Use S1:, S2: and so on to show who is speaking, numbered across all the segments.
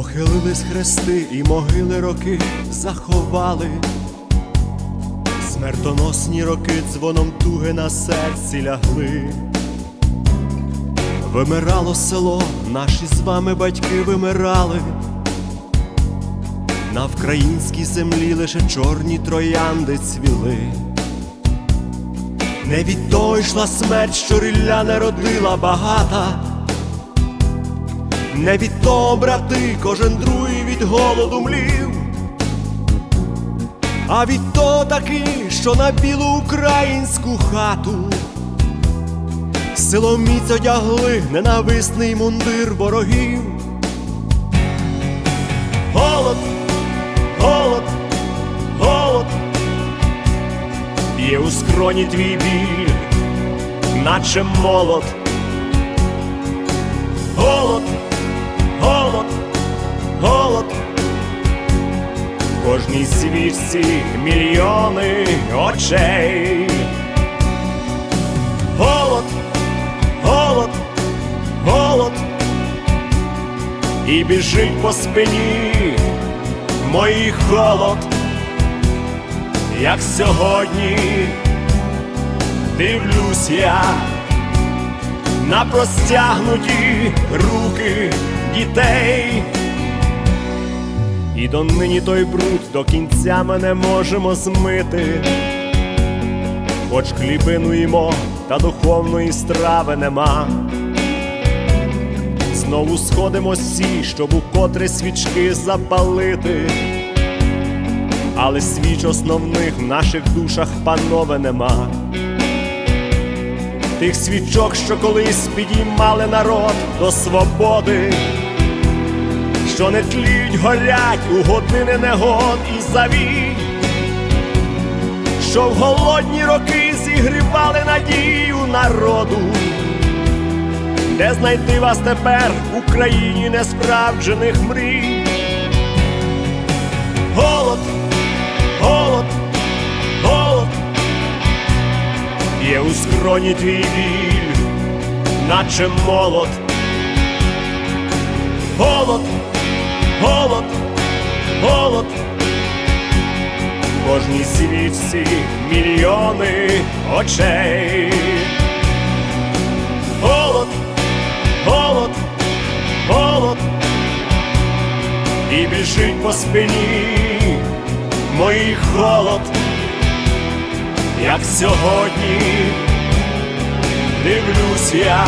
S1: Похилились хрести і могили роки заховали. Смертоносні роки дзвоном туги на серці лягли. Вимирало село, наші з вами батьки вимирали. На вкраїнській землі лише чорні троянди цвіли. Не від того йшла смерть, що рілля не родила багата. Не від того, брати, кожен другий від голоду млів, а від того таки, що на білу українську хату силоміць одягли ненависний мундир ворогів. Голод, голод, голод, є у скроні твій біль, наче молот. Голод, голод. В Кожній свічці мільйони очей. Голод, голод, голод. І біжить по спині моїх холод, як сьогодні дивлюсь я на простягнуті руки дітей. І донині той бруд до кінця ми не можемо змити, хоч хлібину їмо, та духовної страви нема. Знову сходимось всі, щоб укотре свічки запалити, але свіч основних в наших душах, панове, нема тих свічок, що колись підіймали народ до свободи, що не тліють, горять у години негод і завій, що в голодні роки зігрівали надію народу, де знайти вас тепер в Україні несправджених мрій. Голод, голод, голод є у скроні твій біль, наче молот. Голод, голод, голод. Кожній свічці мільйони очей. Голод, голод, голод. І біжить по спині моїх холод як сьогодні дивлюсь я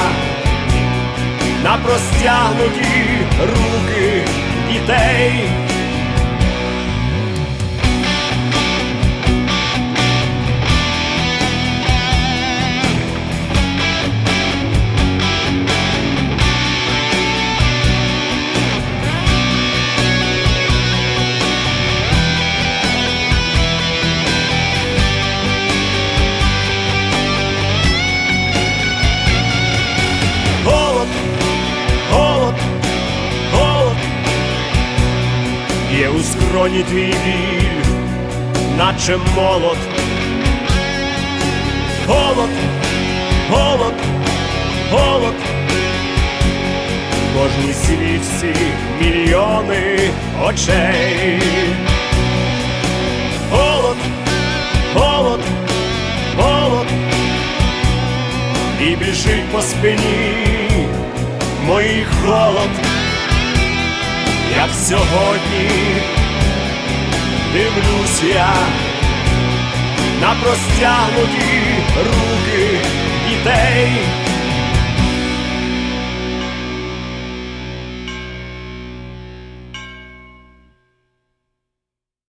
S1: на простягнуті руки дітей. У скроні твій біль, наче молот. Голод, голод, голод. Кожній свічці мільйони очей. Голод, голод, голод і біжить по спині моїх холод, як сьогодні дивлюсь я на простягнуті руки дітей.